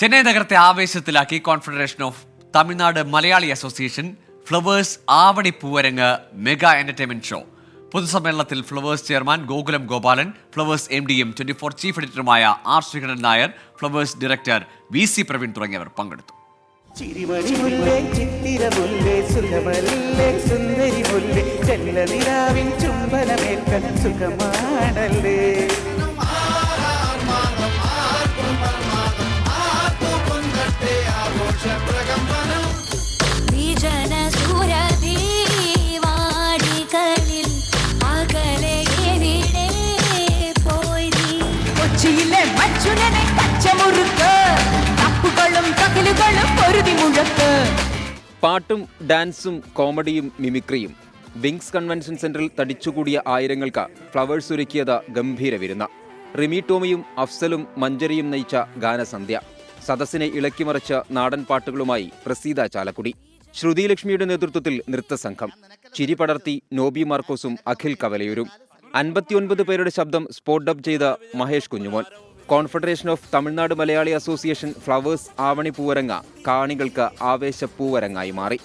ചെന്നൈ നഗരത്തെ ആവേശത്തിലാക്കി confederation of Tamil Nadu Malayali association Flowers Avani Poovarang mega entertainment show. പൊതുസമ്മേളനത്തിൽ Flowers chairman Gokulam Gopalan Flowers M ഡിയും twenty four chief എഡിറ്ററുമായ R Sreekantan Nair Flowers director V C Praveen തുടങ്ങിയവർ പങ്കെടുത്തു. ചിരിമണി മുല്ലേ ചിത്തിര മുല്ലേ സുഖമല്ലേ സുന്ദരി മുല്ലേ ചെല്ലനിലാവിൻ ചുംബനമേൽക്ക സുഖമാണല്ലേ. അകലെ എവിടെ പോയി? കൊച്ചിയിലെ മച്ചുനെ കച്ചമുറുക്ക്. തപ്പുകളും തകിലുകളും പൊരുതി മുഴക്ക്. പാട്ടും ഡാൻസും കോമഡിയും മിമിക്രിയും വിങ്സ് കൺവെൻഷൻ സെന്ററിൽ തടിച്ചുകൂടിയ ആയിരങ്ങൾക്ക് ഫ്ലവേഴ്സ് ഒരുക്കിയത് ഗംഭീര വിരുന്ന. റിമി ടോമിയും അഫ്സലും മഞ്ചരിയും നയിച്ച ഗാനസന്ധ്യ. സദസ്സിനെ ഇളക്കിമറിച്ച നാടൻ പാട്ടുകളുമായി പ്രസീത ചാലക്കുടി. ശ്രുതിലക്ഷ്മിയുടെ നേതൃത്വത്തിൽ നൃത്തസംഘം. ചിരി പടർത്തി നോബി മാർക്കോസും അഖിൽ കവലയൂരും. അൻപത്തിയൊൻപത് പേരുടെ ശബ്ദം സ്പോട്ട് ഡബ് ചെയ്ത Mahesh Kunjumon. Confederation of Tamil Nadu Malayali association Flowers Avani Poovarang കാണികൾക്ക് ആവേശ പൂവരങ്ങായി മാറി.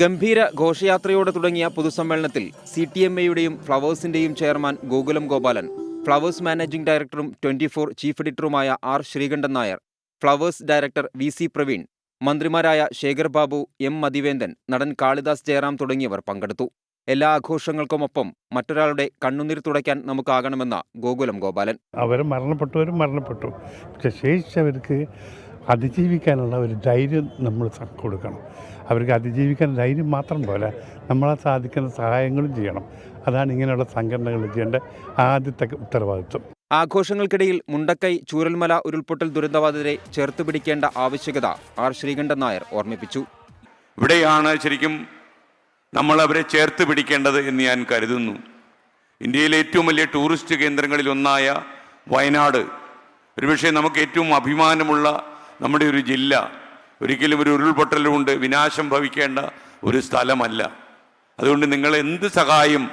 ഗംഭീര ഘോഷയാത്രയോടെ തുടങ്ങിയ പൊതുസമ്മേളനത്തിൽ സി ടി എം എയുടെയും ഫ്ലവേഴ്സിന്റെയും chairman Gokulam Gopalan Flowers managing ഡയറക്ടറും twenty four chief എഡിറ്ററുമായ R Sreekantan Nair Flowers director V C Praveen മന്ത്രിമാരായ ശേഖർ ബാബു എം മതിവേന്ദൻ നടൻ കാളിദാസ് ജയറാം തുടങ്ങിയവർ പങ്കെടുത്തു. എല്ലാ ആഘോഷങ്ങൾക്കുമൊപ്പം മറ്റൊരാളുടെ കണ്ണുനീർ തുടയ്ക്കാൻ നമുക്കാകണമെന്ന ഗോകുലം ഗോപാലൻ. അവർ മരണപ്പെട്ടവരും മരണപ്പെട്ടു. പക്ഷെ ശേഷിച്ചവർക്ക് അതിജീവിക്കാനുള്ള ഒരു ധൈര്യം നമ്മൾ കൊടുക്കണം. അവർക്ക് അതിജീവിക്കാൻ ധൈര്യം മാത്രം പോലെ നമ്മളെ സാധിക്കുന്ന സഹായങ്ങളും ചെയ്യണം. അതാണ് ഇങ്ങനെയുള്ള സംഘടനകൾ ചെയ്യേണ്ട ആദ്യത്തെ ഉത്തരവാദിത്വം. ആഘോഷങ്ങൾക്കിടയിൽ മുണ്ടക്കൈ ചൂരൽമല ഉരുൾപൊട്ടൽ ദുരന്തബാധിതരെ ചേർത്ത് പിടിക്കേണ്ട ആവശ്യകത ആർ ശ്രീകണ്ഠൻ നായർ ഓർമ്മിപ്പിച്ചു. ഇവിടെയാണ് ശരിക്കും നമ്മൾ അവരെ ചേർത്ത് പിടിക്കേണ്ടത് എന്ന് ഞാൻ കരുതുന്നു. ഇന്ത്യയിലെ ഏറ്റവും വലിയ ടൂറിസ്റ്റ് കേന്ദ്രങ്ങളിൽ ഒന്നായ വയനാട്. ഒരുപക്ഷെ നമുക്ക് ഏറ്റവും അഭിമാനമുള്ള നമ്മുടെ ഒരു ജില്ല ഒരിക്കലും ഒരു ഉരുൾപൊട്ടൽ കൊണ്ട് വിനാശം ഭവിക്കേണ്ട ഒരു സ്ഥലമല്ല. അതുകൊണ്ട് നിങ്ങൾ എന്ത് സഹായം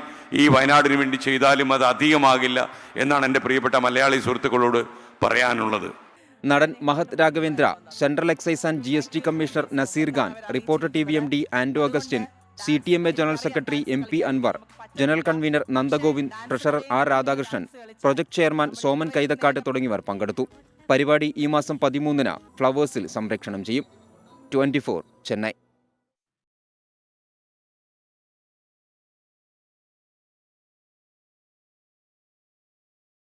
ഈ വയനാടിന് വേണ്ടി ചെയ്താലും അത് അധികമാകില്ല എന്നാണ് എന്റെ പ്രിയപ്പെട്ട മലയാളി സുഹൃത്തുക്കളോട് പറയാനുള്ളത്. നടൻ Mahat Raghavendra central excise and G commissioner Nazir Khan reporter T V M D Anto Augustine C T M A general secretary M P Anwar general convener Nandagovind treasurer R Radhakrishnan project chairman Soman Kaithakkattu തുടങ്ങിയവർ പങ്കെടുത്തു. പരിപാടി ഈ മാസം പതിമൂന്നിന് ഫ്ലവേഴ്സിൽ സംപ്രേക്ഷണം ചെയ്യും. Twenty Chennai.